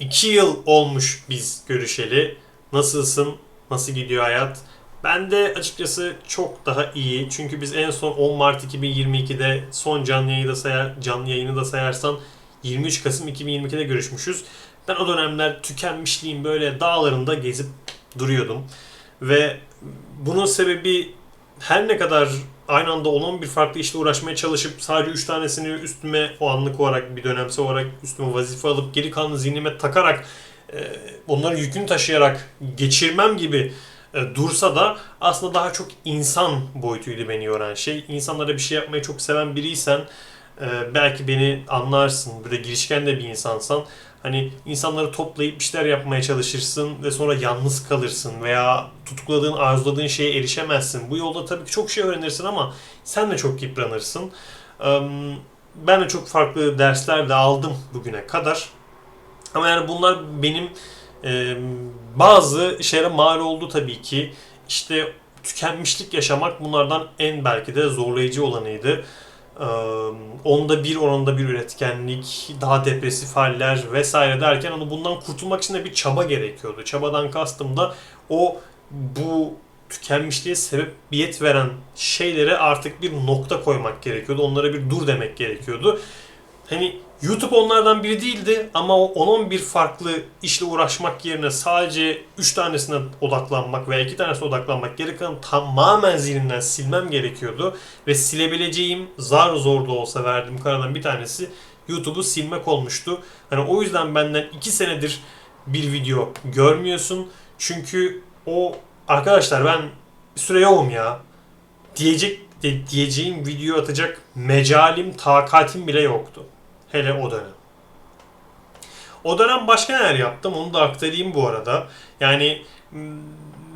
iki yıl olmuş biz görüşeli. Nasılsın? Nasıl gidiyor hayat? Ben de açıkçası çok daha iyi. Çünkü biz en son 10 Mart 2022'de son canlı yayını da sayar, canlı yayını da sayarsan 23 Kasım 2022'de görüşmüşüz. Ben o dönemler tükenmişliğin böyle dağlarında gezip duruyordum. Ve bunun sebebi her ne kadar aynı anda 10-11 farklı işle uğraşmaya çalışıp sadece 3 tanesini üstüme o anlık olarak bir dönemsel olarak üstüme vazife alıp geri kalanı zihnime takarak e, onların yükünü taşıyarak geçirmem gibi e, dursa da aslında daha çok insan boyutuydu beni yoran şey. İnsanlara bir şey yapmayı çok seven biriysen e, belki beni anlarsın. Böyle girişken de bir insansan hani insanları toplayıp işler yapmaya çalışırsın ve sonra yalnız kalırsın veya tutukladığın, arzuladığın şeye erişemezsin. Bu yolda tabii ki çok şey öğrenirsin ama sen de çok yıpranırsın. Ben de çok farklı dersler de aldım bugüne kadar. Ama yani bunlar benim bazı şeylere mal oldu tabii ki. İşte tükenmişlik yaşamak bunlardan en belki de zorlayıcı olanıydı. Onda bir oranında bir üretkenlik, daha depresif haller vesaire derken onu bundan kurtulmak için de bir çaba gerekiyordu. Çabadan kastım da o bu tükenmişliğe sebebiyet veren şeylere artık bir nokta koymak gerekiyordu. Onlara bir dur demek gerekiyordu. Hani YouTube onlardan biri değildi ama o 10-11 farklı işle uğraşmak yerine sadece 3 tanesine odaklanmak veya 2 tanesine odaklanmak gereken tamamen zihnimden silmem gerekiyordu. Ve silebileceğim zar zor da olsa verdiğim karardan bir tanesi YouTube'u silmek olmuştu. Hani o yüzden benden 2 senedir bir video görmüyorsun. Çünkü o arkadaşlar ben süre yoğum ya diyecek diyeceğim video atacak mecalim, takatim bile yoktu. Hele o dönem. O dönem başka neler yaptım onu da aktarayım bu arada. Yani m,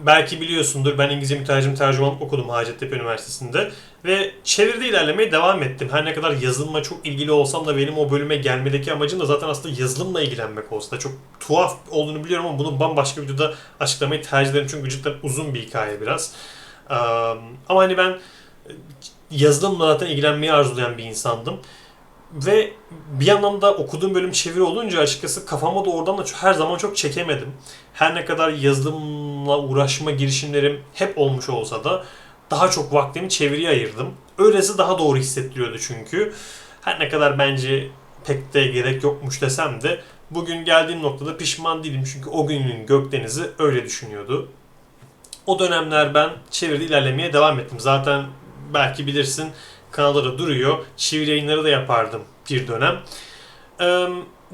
belki biliyorsundur ben İngilizce mütercim tercümanlık okudum Hacettepe Üniversitesi'nde ve çeviride ilerlemeye devam ettim. Her ne kadar yazılımla çok ilgili olsam da benim o bölüme gelmedeki amacım da zaten aslında yazılımla ilgilenmek olsa da çok tuhaf olduğunu biliyorum ama bunu bambaşka bir videoda açıklamayı tercih ederim çünkü cidden uzun bir hikaye biraz. Ama hani ben yazılımla zaten ilgilenmeyi arzulayan bir insandım. Ve bir yandan da okuduğum bölüm çeviri olunca açıkçası kafama da oradan da her zaman çok çekemedim. Her ne kadar yazılımla uğraşma girişimlerim hep olmuş olsa da daha çok vaktimi çeviriye ayırdım. Öylesi daha doğru hissettiriyordu çünkü. Her ne kadar bence pek de gerek yokmuş desem de bugün geldiğim noktada pişman değilim çünkü o günün Gökdeniz'i öyle düşünüyordu. O dönemler ben çeviride ilerlemeye devam ettim. Zaten belki bilirsin kanalda da duruyor. Çeviri yayınları da yapardım bir dönem. Ee,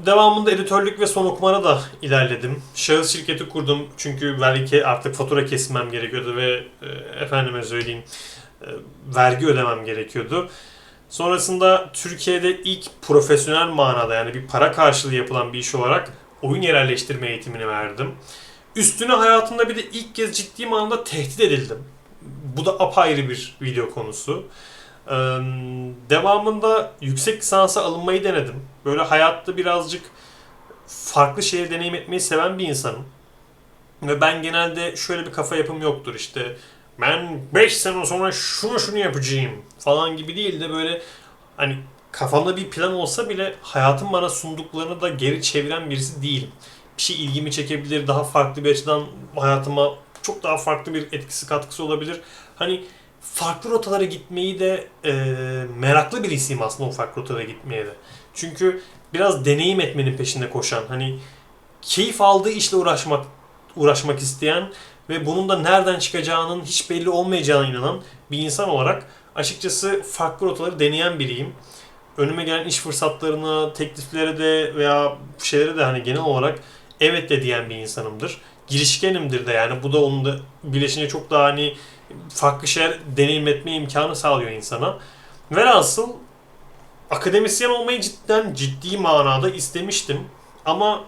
devamında editörlük ve son okumana da ilerledim. Şahıs şirketi kurdum çünkü vergi artık fatura kesmem gerekiyordu ve e, efendime söyleyeyim e, vergi ödemem gerekiyordu. Sonrasında Türkiye'de ilk profesyonel manada yani bir para karşılığı yapılan bir iş olarak oyun yerelleştirme eğitimini verdim. Üstüne hayatımda bir de ilk kez ciddi manada tehdit edildim. Bu da apayrı bir video konusu. Ee, devamında yüksek lisansa alınmayı denedim. Böyle hayatta birazcık farklı şeyleri deneyim etmeyi seven bir insanım. Ve ben genelde şöyle bir kafa yapım yoktur işte. Ben 5 sene sonra şunu şunu yapacağım falan gibi değil de böyle hani kafamda bir plan olsa bile hayatın bana sunduklarını da geri çeviren birisi değilim. Bir şey ilgimi çekebilir, daha farklı bir açıdan hayatıma çok daha farklı bir etkisi katkısı olabilir. Hani farklı rotalara gitmeyi de e, meraklı birisiyim aslında o farklı rotalara gitmeye de. Çünkü biraz deneyim etmenin peşinde koşan, hani keyif aldığı işle uğraşmak uğraşmak isteyen ve bunun da nereden çıkacağının hiç belli olmayacağına inanan bir insan olarak açıkçası farklı rotaları deneyen biriyim. Önüme gelen iş fırsatlarına, tekliflere de veya şeylere de hani genel olarak evet de diyen bir insanımdır. Girişkenimdir de yani bu da onun da bileşince çok daha hani farklı şeyler deneyim etme imkanı sağlıyor insana. Velhasıl akademisyen olmayı cidden ciddi manada istemiştim. Ama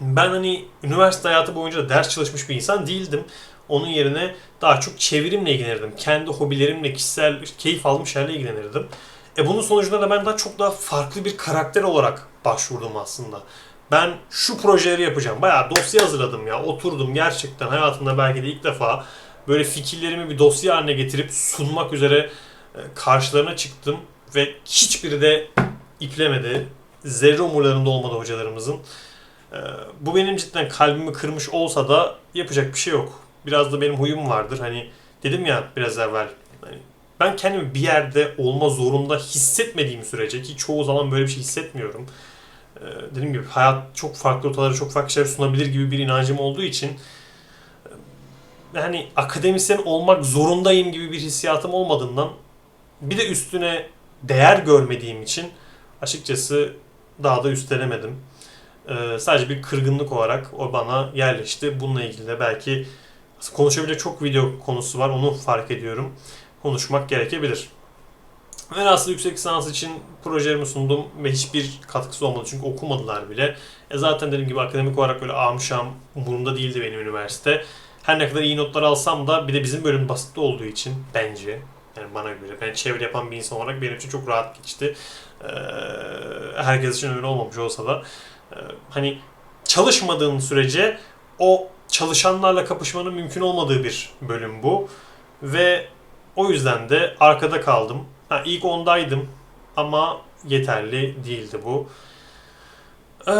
ben hani üniversite hayatı boyunca da ders çalışmış bir insan değildim. Onun yerine daha çok çevirimle ilgilenirdim. Kendi hobilerimle, kişisel keyif aldığım şeylerle ilgilenirdim. E bunun sonucunda da ben daha çok daha farklı bir karakter olarak başvurdum aslında. Ben şu projeleri yapacağım. Bayağı dosya hazırladım ya. Oturdum gerçekten hayatımda belki de ilk defa böyle fikirlerimi bir dosya haline getirip sunmak üzere e, karşılarına çıktım ve hiçbiri de iplemedi. Zerre umurlarında olmadı hocalarımızın. Ee, bu benim cidden kalbimi kırmış olsa da yapacak bir şey yok. Biraz da benim huyum vardır. Hani dedim ya biraz evvel hani ben kendimi bir yerde olma zorunda hissetmediğim sürece ki çoğu zaman böyle bir şey hissetmiyorum. Ee, dediğim gibi hayat çok farklı rotaları çok farklı şeyler sunabilir gibi bir inancım olduğu için hani akademisyen olmak zorundayım gibi bir hissiyatım olmadığından bir de üstüne değer görmediğim için açıkçası daha da üstelemedim. Ee, sadece bir kırgınlık olarak o bana yerleşti. Bununla ilgili de belki konuşabilecek çok video konusu var. Onu fark ediyorum. Konuşmak gerekebilir. Velhasıl yüksek lisans için projelerimi sundum ve hiçbir katkısı olmadı çünkü okumadılar bile. E zaten dediğim gibi akademik olarak öyle amşam umurumda değildi benim üniversite. Her ne kadar iyi notlar alsam da bir de bizim bölüm basit olduğu için bence yani bana göre ben çevre yapan bir insan olarak benim için çok rahat geçti. Ee, herkes için öyle olmamış olsa da e, hani çalışmadığın sürece o çalışanlarla kapışmanın mümkün olmadığı bir bölüm bu. Ve o yüzden de arkada kaldım. Ha, ilk ondaydım ama yeterli değildi bu. Ee,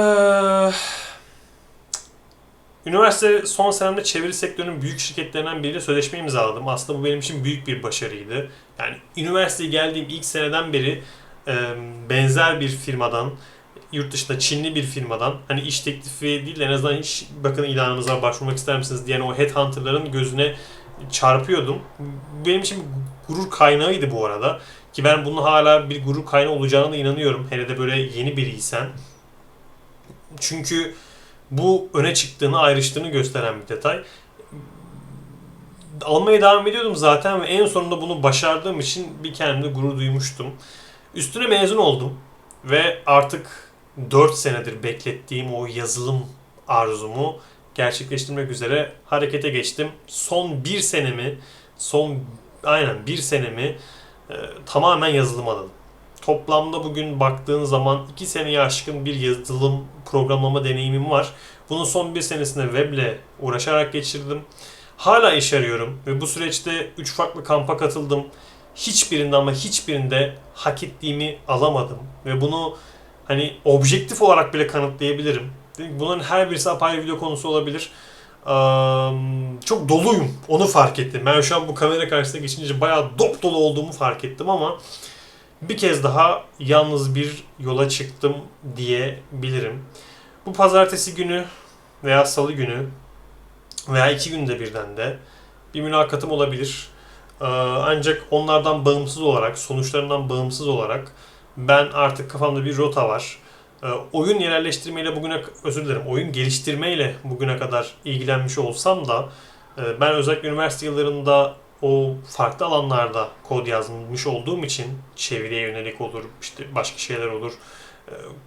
üniversite son senemde çeviri sektörünün büyük şirketlerinden biriyle sözleşme imzaladım. Aslında bu benim için büyük bir başarıydı. Yani üniversiteye geldiğim ilk seneden beri e, benzer bir firmadan yurt dışında Çinli bir firmadan hani iş teklifi değil de en azından hiç bakın ilanınıza başvurmak ister misiniz diyen o headhunterların gözüne çarpıyordum. Benim için gurur kaynağıydı bu arada. Ki ben bunun hala bir gurur kaynağı olacağına da inanıyorum. Hele de böyle yeni biriysen. Çünkü bu öne çıktığını, ayrıştığını gösteren bir detay. Almaya devam ediyordum zaten ve en sonunda bunu başardığım için bir kendimde gurur duymuştum. Üstüne mezun oldum ve artık 4 senedir beklettiğim o yazılım arzumu gerçekleştirmek üzere harekete geçtim. Son bir senemi, son aynen bir senemi e, tamamen yazılım adadım. Toplamda bugün baktığın zaman 2 seneye aşkın bir yazılım programlama deneyimim var. Bunun son bir senesinde weble uğraşarak geçirdim. Hala iş arıyorum ve bu süreçte 3 farklı kampa katıldım. Hiçbirinde ama hiçbirinde hak ettiğimi alamadım. Ve bunu hani objektif olarak bile kanıtlayabilirim. Bunların her birisi apayrı video konusu olabilir. Çok doluyum. Onu fark ettim. Ben şu an bu kamera karşısında geçince bayağı dop dolu olduğumu fark ettim ama bir kez daha yalnız bir yola çıktım diyebilirim. Bu pazartesi günü veya salı günü veya iki günde birden de bir mülakatım olabilir. Ancak onlardan bağımsız olarak, sonuçlarından bağımsız olarak ben artık kafamda bir rota var. Oyun yerleştirmeyle bugüne, özür dilerim, oyun geliştirmeyle bugüne kadar ilgilenmiş olsam da ben özellikle üniversite yıllarında o farklı alanlarda kod yazmış olduğum için çeviriye yönelik olur, işte başka şeyler olur.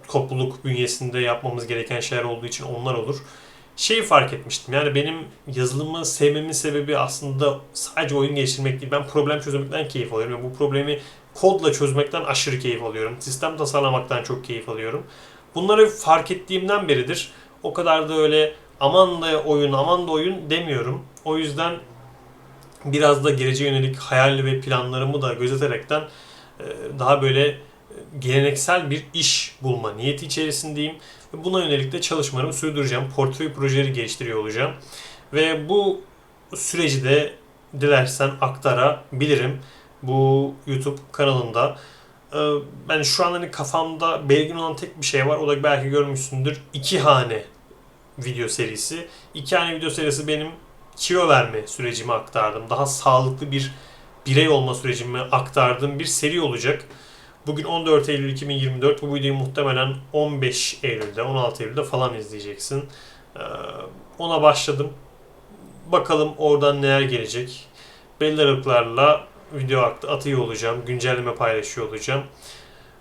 Topluluk bünyesinde yapmamız gereken şeyler olduğu için onlar olur şeyi fark etmiştim. Yani benim yazılımı sevmemin sebebi aslında sadece oyun geliştirmek değil. Ben problem çözmekten keyif alıyorum. Yani bu problemi kodla çözmekten aşırı keyif alıyorum. Sistem tasarlamaktan çok keyif alıyorum. Bunları fark ettiğimden beridir. O kadar da öyle aman da oyun aman da oyun demiyorum. O yüzden biraz da geleceğe yönelik hayal ve planlarımı da gözeterekten daha böyle geleneksel bir iş bulma niyeti içerisindeyim. Buna yönelik de çalışmalarımı sürdüreceğim. Portföy projeleri geliştiriyor olacağım. Ve bu süreci de dilersen aktarabilirim bu YouTube kanalında. Ee, ben şu an hani kafamda belirgin olan tek bir şey var. O da belki görmüşsündür. İki hane video serisi. İki hane video serisi benim kilo verme sürecimi aktardım. Daha sağlıklı bir birey olma sürecimi aktardığım bir seri olacak. Bugün 14 Eylül 2024. Bu videoyu muhtemelen 15 Eylül'de, 16 Eylül'de falan izleyeceksin. Ee, ona başladım. Bakalım oradan neler gelecek. Belli aralıklarla video atıyor olacağım. Güncelleme paylaşıyor olacağım.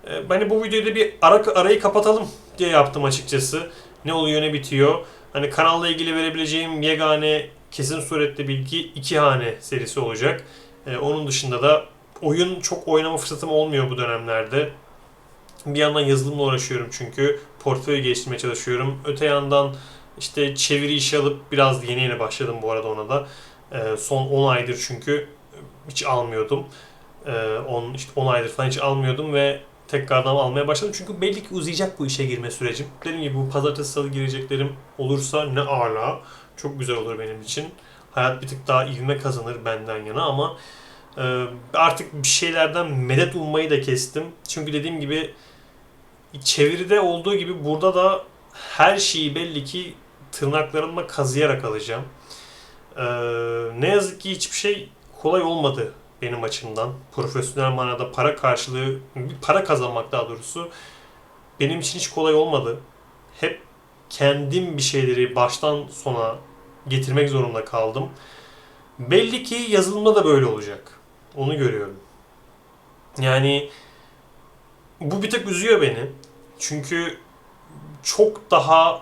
Ee, hani bu videoda bir ara, arayı kapatalım diye yaptım açıkçası. Ne oluyor ne bitiyor. Hani kanalla ilgili verebileceğim yegane kesin surette bilgi iki hane serisi olacak. Ee, onun dışında da oyun çok oynama fırsatım olmuyor bu dönemlerde. Bir yandan yazılımla uğraşıyorum çünkü portföy geliştirmeye çalışıyorum. Öte yandan işte çeviri işi alıp biraz yeni yeni başladım bu arada ona da. Ee, son 10 aydır çünkü hiç almıyordum. Ee, 10 işte 10 aydır falan hiç almıyordum ve tekrardan almaya başladım. Çünkü belli ki uzayacak bu işe girme sürecim. Dediğim gibi bu pazartesi salı gireceklerim olursa ne ala. Çok güzel olur benim için. Hayat bir tık daha ivme kazanır benden yana ama e, artık bir şeylerden medet ummayı da kestim. Çünkü dediğim gibi çeviride olduğu gibi burada da her şeyi belli ki tırnaklarımla kazıyarak alacağım. Ee, ne yazık ki hiçbir şey kolay olmadı benim açımdan. Profesyonel manada para karşılığı, para kazanmak daha doğrusu benim için hiç kolay olmadı. Hep kendim bir şeyleri baştan sona getirmek zorunda kaldım. Belli ki yazılımda da böyle olacak. Onu görüyorum. Yani bu bir tek üzüyor beni. Çünkü çok daha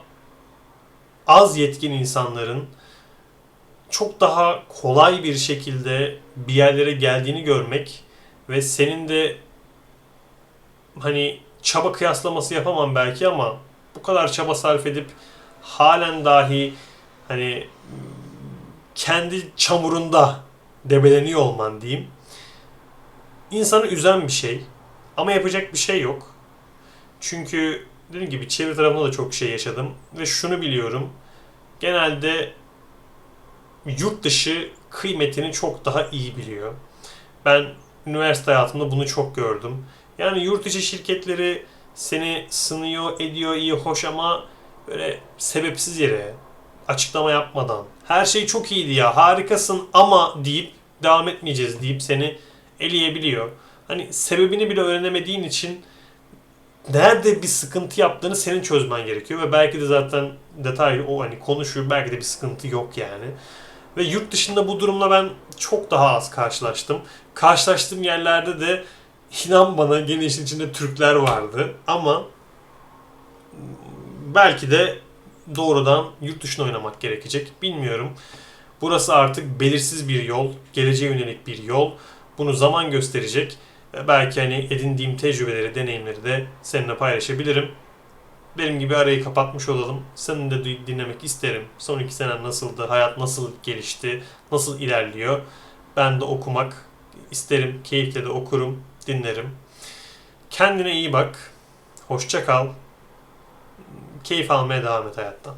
az yetkin insanların çok daha kolay bir şekilde bir yerlere geldiğini görmek ve senin de hani çaba kıyaslaması yapamam belki ama bu kadar çaba sarf edip halen dahi hani kendi çamurunda debeleniyor olman diyeyim. İnsanı üzen bir şey. Ama yapacak bir şey yok. Çünkü dediğim gibi çevre tarafında da çok şey yaşadım. Ve şunu biliyorum. Genelde yurt dışı kıymetini çok daha iyi biliyor. Ben üniversite hayatımda bunu çok gördüm. Yani yurt dışı şirketleri seni sınıyor, ediyor, iyi, hoş ama böyle sebepsiz yere açıklama yapmadan her şey çok iyiydi ya harikasın ama deyip devam etmeyeceğiz deyip seni eleyebiliyor. Hani sebebini bile öğrenemediğin için nerede bir sıkıntı yaptığını senin çözmen gerekiyor ve belki de zaten detay o hani konuşuyor belki de bir sıkıntı yok yani. Ve yurt dışında bu durumla ben çok daha az karşılaştım. Karşılaştığım yerlerde de inan bana gene işin içinde Türkler vardı ama belki de doğrudan yurt dışına oynamak gerekecek. Bilmiyorum. Burası artık belirsiz bir yol, geleceğe yönelik bir yol. Bunu zaman gösterecek. Ve Belki hani edindiğim tecrübeleri, deneyimleri de seninle paylaşabilirim. Benim gibi arayı kapatmış olalım. Senin de dinlemek isterim. Son iki senen nasıldı? Hayat nasıl gelişti? Nasıl ilerliyor? Ben de okumak isterim. Keyifle de okurum, dinlerim. Kendine iyi bak. Hoşça kal. Keyif almaya devam et hayattan.